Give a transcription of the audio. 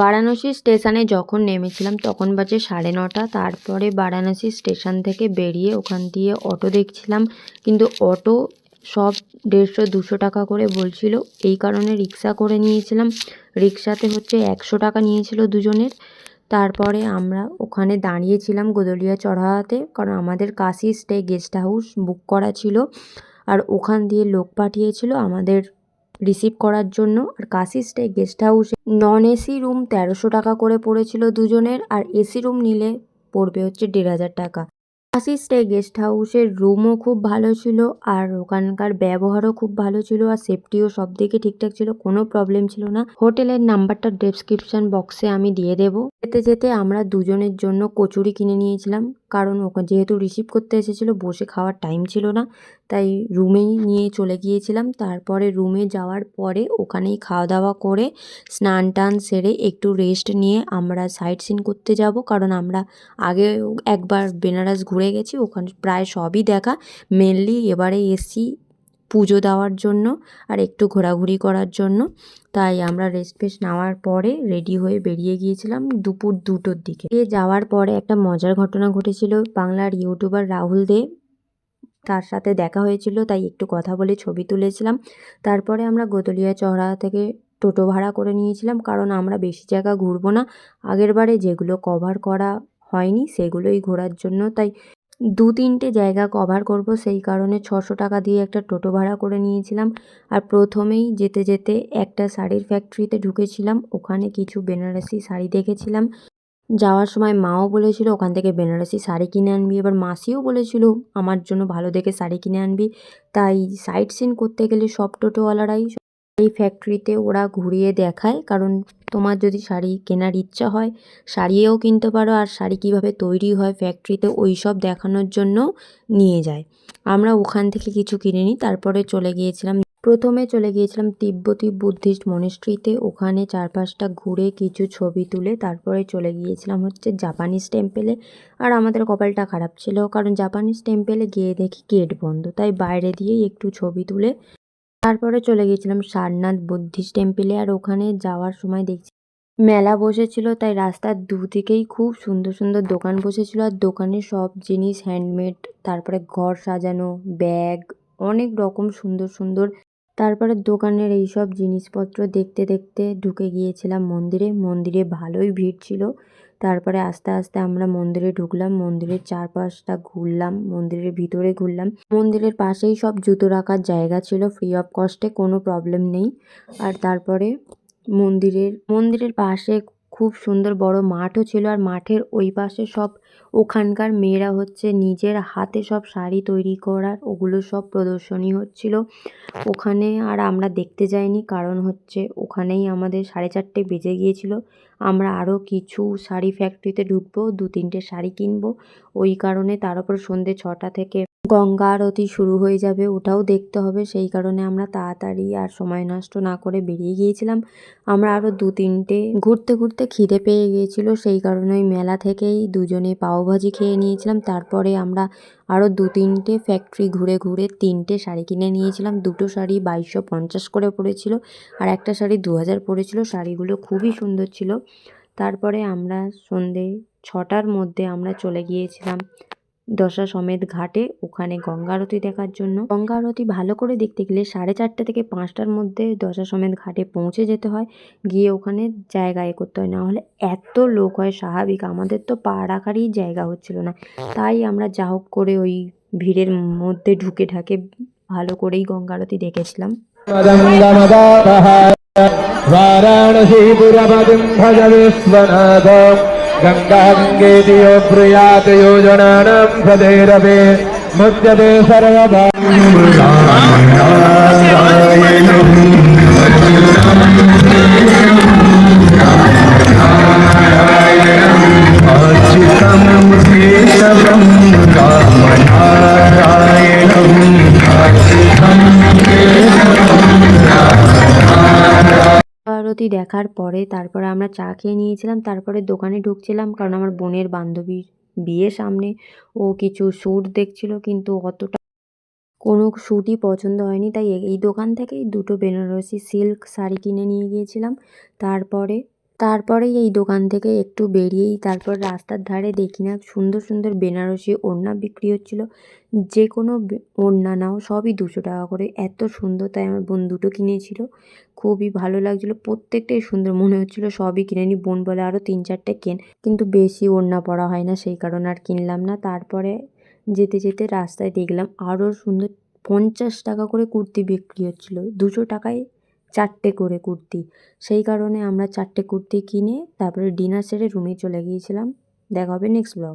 বারাণসী স্টেশনে যখন নেমেছিলাম, তখন বাজে সাড়ে নটা। তারপরে বারাণসী স্টেশন থেকে বেরিয়ে ওখান দিয়ে অটো দেখছিলাম, কিন্তু অটো সব দেড়শো দুশো টাকা করে বলছিল। এই কারণে রিক্সা করে নিয়েছিলাম। রিক্সাতে হচ্ছে একশো টাকা নিয়েছিল দুজনের। তারপরে আমরা ওখানে দাঁড়িয়েছিলাম গোদলিয়া চড়াওয়াতে কারণ আমাদের Kashi stay guest house book করা ছিল। আর ওখান দিয়ে লোক পাঠিয়েছিল আমাদের রিসিভ করার জন্য। আর কাশি স্টে গেস্ট হাউসে নন এসি রুম তেরোশো টাকা করে পড়েছিল দুজনের, আর এসি রুম নিলে পড়বে হচ্ছে দেড় হাজার টাকা। কাশি স্টে গেস্ট হাউসের রুমও খুব ভালো ছিল, আর ওখানকার ব্যবহারও খুব ভালো ছিল, আর সেফটিও সব দিকে ঠিকঠাক ছিল, কোনো প্রবলেম ছিল না। হোটেলের নাম্বারটা ডেসক্রিপশন বক্সে আমি দিয়ে দেবো। যেতে যেতে আমরা দুজনের জন্য কচুরি কিনে নিয়েছিলাম। কারণ ওখানে যেহেতু রিসিভ করতে এসেছিল, বসে খাওয়ার টাইম ছিল না, তাই রুমেই নিয়ে চলে গিয়েছিলাম। তারপরে রুমে যাওয়ার পরে ওখানেই খাওয়া দাওয়া করে স্নান টান সেরে একটু রেস্ট নিয়ে আমরা সাইট সিন করতে যাব। কারণ আমরা আগে একবার বেনারস ঘুরে গেছি, ওখানে প্রায় সবই দেখা। মেনলি এবারে এসছি পুজো দেওয়ার জন্য আর একটু ঘোরাঘুরি করার জন্য। তাই আমরা রেস্ট ফেস্ট নেওয়ার পরে রেডি হয়ে বেরিয়ে গিয়েছিলাম দুপুর দুটোর দিকে। এ যাওয়ার পরে একটা মজার ঘটনা ঘটেছিল। বাংলার ইউটিউবার রাহুল দে তার সাথে দেখা হয়েছিল, তাই একটু কথা বলে ছবি তুলেছিলাম। তারপরে আমরা গোদলিয়া চড়া থেকে টোটো ভাড়া করে নিয়েছিলাম, কারণ আমরা বেশি জায়গা ঘুরবো না। আগের বারে যেগুলো কভার করা হয়নি, সেগুলোই ঘোরার জন্য। তাই দু তিনটে জায়গা কভার করব, সেই কারণে ছশো টাকা দিয়ে একটা টোটো ভাড়া করে নিয়েছিলাম। আর প্রথমেই যেতে যেতে একটা শাড়ির ফ্যাক্টরিতে ঢুকেছিলাম, ওখানে কিছু বেনারসি শাড়ি দেখেছিলাম। যাওয়ার সময় মাও বলেছিল, ওখান থেকে বেনারসি শাড়ি কিনে আনবি। এবার মাসিও বলেছিল, আমার জন্য ভালো দেখে শাড়ি কিনে আনবি। তাই সাইট সিন করতে গেলে সব টোটোওয়ালারাই এই ফ্যাক্টরিতে ওরা ঘুরিয়ে দেখায়। কারণ তোমার যদি শাড়ি কেনার ইচ্ছা হয়, শাড়িও কিনতে পারো আর শাড়ি কীভাবে তৈরি হয় ফ্যাক্টরিতে ওই সব দেখানোর জন্য নিয়ে যায়। আমরা ওখান থেকে কিছু কিনে নিই, তারপরে চলে গিয়েছিলাম। প্রথমে চলে গিয়েছিলাম তিব্বতী বুদ্ধিস্ট মনিস্ট্রিতে ওখানে চারপাশটা ঘুরে কিছু ছবি তুলে তারপরে চলে গিয়েছিলাম হচ্ছে জাপানিজ টেম্পেলে আর আমাদের কপালটা খারাপ ছিল, কারণ জাপানিজ টেম্পেলে গিয়ে দেখি গেট বন্ধ। তাই বাইরে দিয়েই একটু ছবি তুলে তারপরে চলে গিয়েছিলাম সারনাথ বুদ্ধিস্ট টেম্পেলে, আর ওখানে যাওয়ার সময় দেখছি মেলা বসেছিল, তাই রাস্তার দুদিকেই খুব সুন্দর সুন্দর দোকান বসেছিল, আর দোকানে সব জিনিস হ্যান্ডমেড তারপরে ঘর সাজানো ব্যাগ অনেক রকম সুন্দর সুন্দর। তারপরে দোকানের এই সব জিনিসপত্র দেখতে দেখতে ঢুকে গিয়েছিলাম মন্দিরে মন্দিরে ভালোই ভিড় ছিল। তারপরে আস্তে আস্তে আমরা মন্দিরে ঢুকলাম, মন্দিরের চারপাশটা ঘুরলাম, মন্দিরের ভিতরে ঘুরলাম। মন্দিরের পাশেই সব জুতো রাখার জায়গা ছিল ফ্রি অফ কস্টে কোনো প্রবলেম নেই। আর তারপরে মন্দিরের মন্দিরের পাশে খুব সুন্দর বড় মাঠও ছিল আর মাঠের ওই পাশে সব ওখানকার মেয়েরা হচ্ছে নিজের হাতে সব শাড়ি তৈরি করার ওগুলো সব প্রদর্শনী হচ্ছিল ওখানে আর আমরা দেখতে যাইনি কারণ হচ্ছে ওখানেই আমাদের সাড়ে চারটে বেজে গিয়েছিল। আমরা আরও কিছু শাড়ি ফ্যাক্টরিতে ঢুকবো, দু তিনটে শাড়ি কিনবো। ওই কারণে তার উপর সন্ধ্যে ছটা থেকে গঙ্গা আরতি শুরু হয়ে যাবে, ওটাও দেখতে হবে। সেই কারণে আমরা তাড়াতাড়ি আর সময় নষ্ট না করে বেরিয়ে গিয়েছিলাম। আমরা আরও দু তিনটে ঘুরতে ঘুরতে খিদে পেয়ে গিয়েছিল, সেই কারণে ওই মেলা থেকেই দুজনে পাওভাজি খেয়ে নিয়েছিলাম। তারপরে আমরা আরও দু তিনটে ফ্যাক্টরি ঘুরে ঘুরে তিনটে শাড়ি কিনে নিয়েছিলাম। দুটো শাড়ি বাইশশো পঞ্চাশ করে পড়েছিল আর একটা শাড়ি দু হাজার পড়েছিল। শাড়িগুলো খুবই সুন্দর ছিল। তারপরে আমরা সন্ধে ছটার মধ্যে আমরা চলে গিয়েছিলাম দশা সমেত ঘাটে, ওখানে গঙ্গা আরতি দেখার জন্য। গঙ্গা আরতি ভালো করে দেখতে গেলে সাড়ে চারটে থেকে পাঁচটার মধ্যে দশা সমেত ঘাটে পৌঁছে যেতে হয়। গিয়ে ওখানে জায়গা এ করতে হয়। না হলে এত লোক হয়, স্বাভাবিক। আমাদের তো পা রাখারই জায়গা হচ্ছিল না। তাই আমরা যা হোক করে ওই ভিড়ের মধ্যে ঢুকে ঢাকে ভালো করেই গঙ্গা আরতি দেখেছিলাম। गंगा गंगे दियो गङ्गाङ्गेतियो प्रियात योजनानां पदेरपि मुद्यते सर्वभाग्य আরতি দেখার পরে তারপরে আমরা চা খেয়ে নিয়েছিলাম, তারপরে দোকানে ঢুকছিলাম কারণ আমার বোনের বান্ধবীর বিয়ে সামনে। ও কিছু স্যুট দেখছিল কিন্তু অতটা কোনো স্যুটই পছন্দ হয়নি, তাই এই দোকান থেকেই দুটো বেনারসি সিল্ক শাড়ি কিনে নিয়ে গিয়েছিলাম। তারপরে তারপরেই এই দোকান থেকে একটু বেরিয়েই তারপর রাস্তার ধারে দেখি না, সুন্দর সুন্দর বেনারসি ওড়না বিক্রি হচ্ছিল। যে কোনো ওড়না নাও, সবই দুশো টাকা করে। এত সুন্দর তাই আমার বোন দুটো কিনেছিল। খুবই ভালো লাগছিল। প্রত্যেকটাই সুন্দর মনে হচ্ছিল, সবই কিনে নিই বোন বলে আরও তিন চারটে কেন। কিন্তু বেশি ওড়না পরা হয় না, সেই কারণে আর কিনলাম না। তারপরে যেতে যেতে রাস্তায় দেখলাম আরও সুন্দর পঞ্চাশ টাকা করে কুর্তি বিক্রি হচ্ছিল। দুশো টাকায় চারটে করে কুর্তি। সেই কারণে আমরা চারটে কুর্তি কিনে তারপরে ডিনার সেরে রুমে চলে গিয়েছিলাম। দেখা হবে নেক্সট ব্লগ